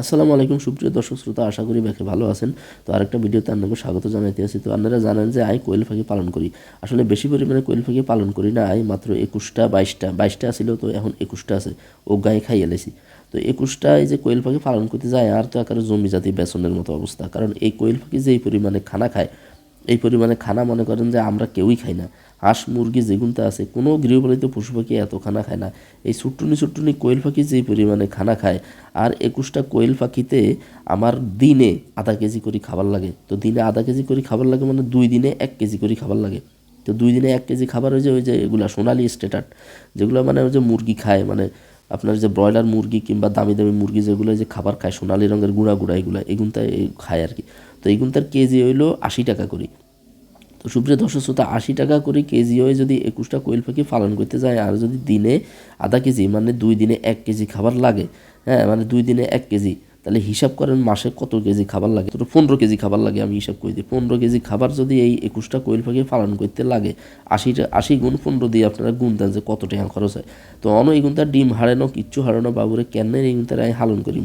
আসসালামু আলাইকুম সুপ্রিয় দর্শক শ্রোতা, আশা করি ব্যাকে ভালো আছেন। তো আরেকটা ভিডিওতে আপনাকে স্বাগত জানাইতে আছি। তো আপনারা জানেন যে আই কোয়েল পাখি পালন করি। আসলে বেশি পরিমাণে কোয়েল পাখি পালন করি না আই, মাত্র একুশটা, বাইশটা বাইশটা ছিল তো এখন একুশটা আছে। ও গায়ে খাইয়ে লেছি। তো একুশটা এই যে কোয়েল পাখি পালন করতে যায়, আর তো আকারে জমি জাতি, বেসনের মতো অবস্থা। কারণ এই কোয়েল পাখি যেই পরিমাণে খানা খায় এই পরিমাণে খানা মনে করেন যে আমরা কেউই খাই না। হাঁস, মুরগি যেগুনটা আছে, কোনো গৃহপালিত পশু পাখি এত খানা খায় না। এই ছুট্টুনি ছুট্টুনি কোয়েল পাখি যেই পরিমাণে খানা খায়, আর একুশটা কোয়েল পাখিতে আমার দিনে আধা কেজি করে খাবার লাগে। তো দিনে আধা কেজি করে খাবার লাগে মানে দুই দিনে এক কেজি করে খাবার লাগে। তো দুই দিনে এক কেজি খাবার ওই যে ওই যে এগুলা সোনালি স্টেটার যেগুলো মানে ওই যে মুরগি খায় মানে আপনার যে ব্রয়লার মুরগি কিংবা দামি দামি মুরগি যেগুলো যে খাবার খায়, সোনালি রঙের গুঁড়া গুঁড়া এগুলো এগুনটা খায় আর কি। তো এগুনটার কেজি হইল আশি টাকা করে। তো সুপ্রিয় দর্শক শ্রোতা, আশি টাকা করে কেজি হয়ে যদি একুশটা কোয়েল পাখি পালন করতে যায়, আর যদি দিনে আধা কেজি মানে দুই দিনে এক কেজি খাবার লাগে হ্যাঁ মানে দুই দিনে এক কেজি তাহলে হিসাব করেন মাসে কত কেজি খাবার লাগে? তো পনেরো কেজি খাবার লাগে, আমি হিসাব করে দিই। পনেরো কেজি খাবার যদি এই একুশটা কোয়েল পাখি পালন করতে লাগে, আশিটা, আশি গুণ পনেরো দিয়ে আপনারা গুণ দেন যে কত টাকা খরচ হয়। তো অন এই গুণটার ডিম হারানো কিচ্ছু হারানো বাবুরে কেন এই গুণটার আমি হালন করি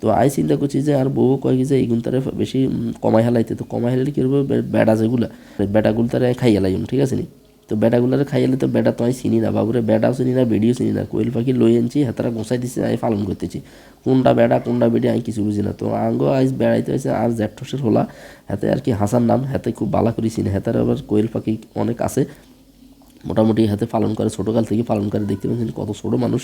তো আই চিন্তা করছি যে আর বউ কয় কি যে এই গুণটারে বেশি কমাই হালাইতে, তো কমাই হালাইলে কী হবে? বেড়া যেগুলা, বেড়াগুলো তারা খাই হালাইম ঠিক আছে নি? তো বেড়াগুলারে খাইলে তো বেড়া তো আমি চিনি না। বাবুরে বেড়াও চিনি না, বেডিও চিনি না। কোয়েল পাখি লই আনছি, হাতারা গোসাই দিচ্ছি আমি পালন করতেছি। কোনটা বেড়া কোনটা বেডি, আমি কিছু বুঝি না। তো আঙ্গ আজ বেড়াইতে হয়েছে আর জ্যাঠসের হোলা, হাতে আর কি হাসার নাম, হাতে খুব বালা করি চিনি। হাতের আবার কোয়েল পাখি অনেক আছে, মোটামুটি হাতে পালন করে, ছোটোকাল থেকে পালন করে, দেখতে পাচ্ছেন কত ছোটো মানুষ।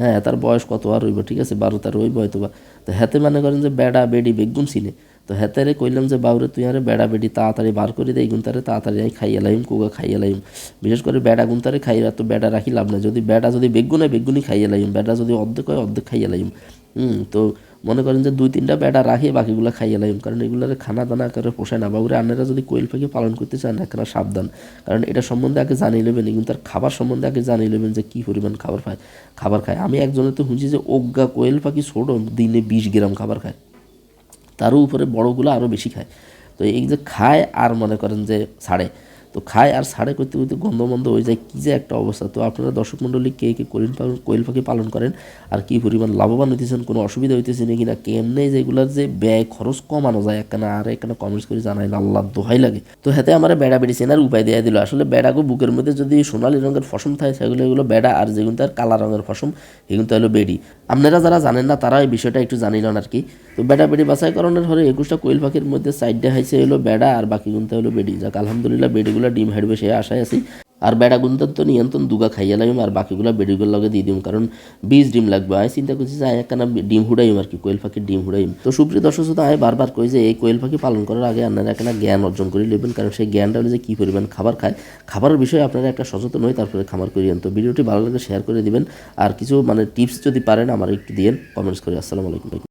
হ্যাঁ তার বয়স কত আর রইব, ঠিক আছে? বারো তার রইব হয়তো বা তো হাতে মনে করেন যে বেড়া, বেডি, বেগুন চিনে। তো হেতারে কইলাম যে, বাবুরে, তুই আরে বেড়া বেডি তাড়াতাড়ি বার করে দেয় গুনতারে তাড়াতাড়ি আমি খাইয়ে লাইম কোগা খাইয়ে লাইম বিশেষ করে বেড়া গুনতারে খাইয়ে তো বেড়া রাখি লাভ না যদি বেড়া যদি বেগুন বেগুনই খাইয়ে লাইম বেড়া যদি অর্ধেক হয় অর্ধেক খাইয়ে লাইম হুম, তো মনে করেন যে, দুই তিনটা বেড়া রাখি, বাকিগুলো খাইয়ে লাইম কারণ এগুলোর খানা দানা করে পোষায় না। বাবুরে আনারা যদি কোয়েল পাখি পালন করতে চান এখানে সাবধান। কারণ এটা সম্বন্ধে আগে জানিয়ে নেবেন কিন্তু তার খাবার সম্বন্ধে আগে জানিয়ে নেবেন যে, কী পরিমাণ খাবার খায় খাবার খায়। আমি একজনের তো শুনছি যে অজ্ঞা কোয়েল পাখি ছোটো, দিনে বিশ গ্রাম খাবার খায়। তারও উপরে বড়গুলো আরও বেশি খায়। তো এই যে খায় আর মনে করেন যে ছাড়ে। তো খায় আর ছাড়ে করতে করতে গন্ধ মন্ধ হয়ে যায়, কী যে একটা অবস্থা। তো আপনারা দর্শক মণ্ডলী কে কে কোয়েল পালন কোয়েল পাখি পালন করেন আর কী পরিমাণ লাভবান হইতেছেন, কোনো অসুবিধা হইতেছে নাকি না কেমনে যেগুলোর যে ব্যয় খরচ কমানো যায় একখানা আর একখানা কমেন্টস করে জানাই আল্লাহ দোহাই লাগে। তো হাতে আমার বেড়া বেড়ি চেনার উপায় দেওয়া দিল। আসলে বেড়াগো বুকের মধ্যে যদি সোনালি রঙের ফসম থাকে, সেগুলো এগুলো বেড়া আর যেগুলো তার কালা রঙের ফসম এগুলো তো হলো বেডি। আপনারা যারা জানেন না, তারা এই বিষয়টা একটু জানিলেন আর কি। তো বেড়া বেড়ি বাছাইকরণের হলে একুশটা কোয়েল পাখির মধ্যে সাইডে হাইসে হলো বেড়া আর বাকি গুনতে হলো বেডি। যাক, আলহামদুলিল্লাহ বেডিগুলো ডিম হাইডবে, সে আশায় আছি। আর বেড়া গুনতার তো নিয়ন্ত্রণ দুগা খাইয়া লাগাম আর বাকিগুলো বেড়িগুলো লগে দিয়ে দিম, কারণ বীজ ডিম লাগবে। আমি চিন্তা করছি যে আয় একখানা ডিম হুড়াইম আর কি, কোয়েল পাখির ডিম হুড়াইম। তো সুপ্রিয় দর্শক শ্রোতা আমি বারবার কই যে এই কোয়েল পাখি পালন করার আগে আপনারা একটা জ্ঞান অর্জন করে নেবেন, কারণ সেই জ্ঞানটা হলো যে কী পরিমাণ খাবার খায়। খাবারের বিষয়ে আপনারা একটা সচেতন হয়ে তারপরে খামার করিয়েন তো ভিডিওটি ভালো লাগে শেয়ার করে দিবেন। আর কিছু মানে টিপস যদি পারেন আমার একটু দিয়েন। কমেন্টস করে, আসসালামু আলাইকুম